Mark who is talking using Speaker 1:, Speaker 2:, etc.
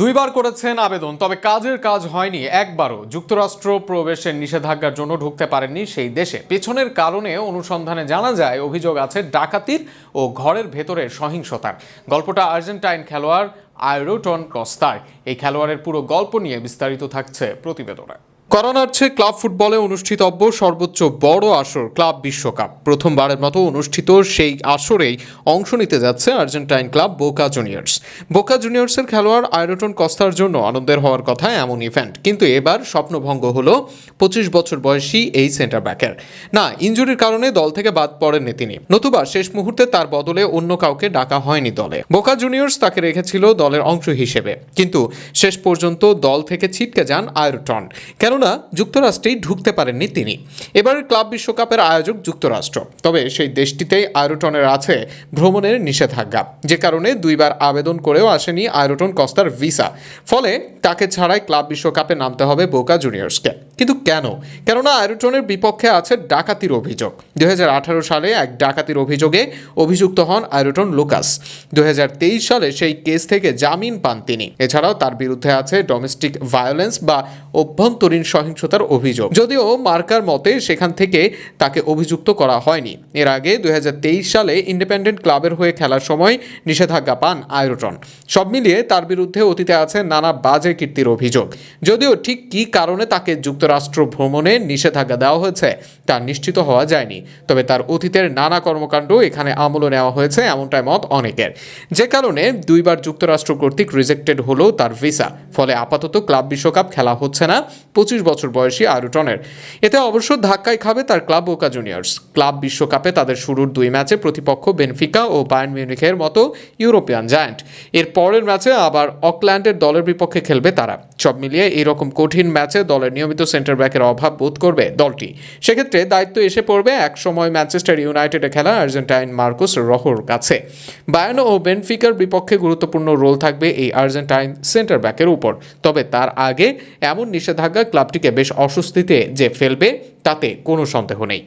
Speaker 1: দুইবার করেছেন আবেদন, তবে কাজের কাজ হয়নি। একবারও যুক্তরাষ্ট্র প্রবেশের নিষেধাজ্ঞার জন্য ঢুকতে পারেননি সেই দেশে। পেছনের কারণে অনুসন্ধানে জানা যায়, অভিযোগ আছে ডাকাতির ও ঘরের ভেতরের সহিংসতার। গল্পটা আর্জেন্টাইন খেলোয়াড় আয়রোটন কস্তার। এই খেলোয়াড়ের পুরো গল্প নিয়ে বিস্তারিত থাকছে প্রতিবেদনে। করোনার্ছে ক্লাব ফুটবলে অনুষ্ঠিতব্য সর্বোচ্চ বড় আসর ক্লাব বিশ্বকাপ। প্রথমবারের মতো অনুষ্ঠিত সেই আসরেই অংশ নিতে যাচ্ছে আর্জেন্টাইন ক্লাব বোকা জুনিয়র্স। বোকা জুনিয়র্সের খেলোয়াড় আয়রটন কস্তার জন্য আনন্দের হওয়ার কথা এমন ইভেন্ট। কিন্তু এবার স্বপ্নভঙ্গ হলো পঁচিশ বছর বয়সী এই সেন্টার ব্যাকের। না ইঞ্জুরির কারণে দল থেকে বাদ পড়েননি তিনি। নতুবা শেষ মুহূর্তে তার বদলে অন্য কাউকে ডাকা হয়নি দলে। বোকা জুনিয়র্স তাকে রেখেছিল দলের অংশ হিসেবে। কিন্তু শেষ পর্যন্ত দল থেকে ছিটকে যান আয়রটন। কেননা যুক্তরাষ্ট্রেই ঢুকতে পারেননি তিনি। এবারের ক্লাব বিশ্বকাপের আয়োজক যুক্তরাষ্ট্র। তবে সেই দেশটিতেই আয়রটনের আছে ভ্রমণের নিষেধাজ্ঞা। যে কারণে দুইবার আবেদন করেও আসেনি আয়রটন কস্তার ভিসা। ফলে তাকে ছাড়াই ক্লাব বিশ্বকাপে নামতে হবে বোকা জুনিয়র্সকে। কিন্তু কেন? কেননা আয়রটনের বিপক্ষে আছে ডাকাতির অভিযোগ। দু সালে এক ডাকাতির অভিযোগে অভিযুক্ত হন আয়রটন লুকাস। দু সালে সেই কেস থেকে জামিন পান তিনি। এছাড়াও তার বিরুদ্ধে আছে ডোমেস্টিক ভায়োলেন্স বা অভ্যন্তরীণ সহিংসতার অভিযোগ। যদিও মার্কার মতে সেখান থেকে তাকে অভিযুক্ত করা হয়নি। এর আগে দুই হাজার তেইশ সালে ইন্ডিপেন্ডেন্ট ক্লাবের হয়ে খেলার সময় নিষেধাজ্ঞা পান আয়রটন। সব মিলিয়ে তার বিরুদ্ধে অতীতে আছে নানা বাজে কীর্তির অভিযোগ। যদিও ঠিক কী কারণে তাকে যুক্তরাষ্ট্র ভ্রমণে নিষেধাজ্ঞা দেওয়া হয়েছে, তা নিশ্চিত হওয়া যায়নি। তবে তার অতীতের নানা কর্মকাণ্ড এখানে আমলে নেওয়া হয়েছে, এমনটাই মত অনেকের। যে কারণে দুইবার যুক্তরাষ্ট্র কর্তৃক রিজেক্টেড হলো তার ভিসা, ফলে আপাতত ক্লাব বিশ্বকাপ খেলা হচ্ছে না পঁচিশ বছর বয়সী আরুটনের এতে অবশ্য ধাক্কায় খাবে তার ক্লাব ওকা জুনিয়র্স। ক্লাব বিশ্বকাপে তাদের শুরুর দুই ম্যাচে প্রতিপক্ষ বেনফিকা ও বায়ার্ন মিউনিখের মতো ইউরোপিয়ান জায়ান্ট। এর পরের ম্যাচে আবার অকল্যান্ডের দলের বিপক্ষে খেলবে তারা। সব মিলিয়ে এরকম কঠিন ম্যাচে দলের নিয়মিত সেন্টার ব্যাকের অভাব বোধ করবে দলটি। সেক্ষেত্রে দায়িত্ব এসে পড়বে এক সময় ম্যানচেস্টার ইউনাইটেডে খেলা আর্জেন্টাইন মার্কুস রহর কাছে। বায়ানো ও বেনফিকার বিপক্ষে গুরুত্বপূর্ণ রোল থাকবে এই আর্জেন্টাইন সেন্টার ব্যাকের উপর। তবে তার আগে এমন নিষেধাজ্ঞা ক্লাবটিকে বেশ অস্বস্তিতে যে ফেলবে, তাতে কোনো সন্দেহ নেই।